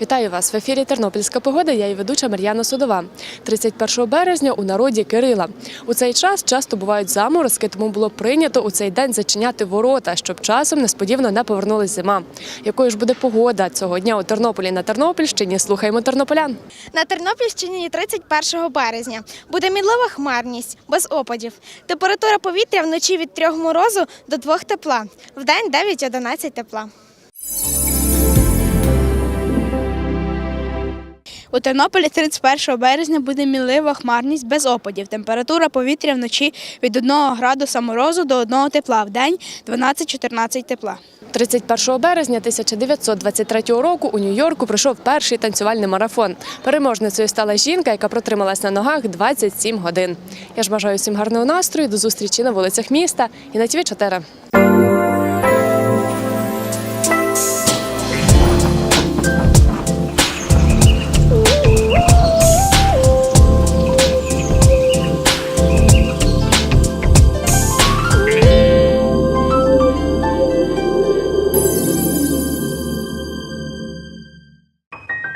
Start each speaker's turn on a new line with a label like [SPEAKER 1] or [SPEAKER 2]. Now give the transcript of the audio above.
[SPEAKER 1] Вітаю вас в ефірі Тернопільська погода. Я і ведуча Мар'яна Судова. 31 березня у народі Кирила. У цей час часто бувають заморозки, тому було прийнято у цей день зачиняти ворота, щоб часом несподівано не повернулась зима. Якою ж буде погода цього дня у Тернополі на Тернопільщині? Слухаємо тернополян.
[SPEAKER 2] На Тернопільщині 31 березня буде мінлива хмарність без опадів. Температура повітря вночі від 3 морозу до 2 тепла, вдень 9-11 тепла.
[SPEAKER 3] У Тернополі 31 березня буде мінлива хмарність без опадів. Температура повітря вночі від 1 градуса морозу до 1 тепла, в день 12-14 тепла.
[SPEAKER 1] 31 березня 1923 року у Нью-Йорку пройшов перший танцювальний марафон. Переможницею стала жінка, яка протрималась на ногах 27 годин. Я ж бажаю всім гарного настрою. До зустрічі на вулицях міста і на ТВ 4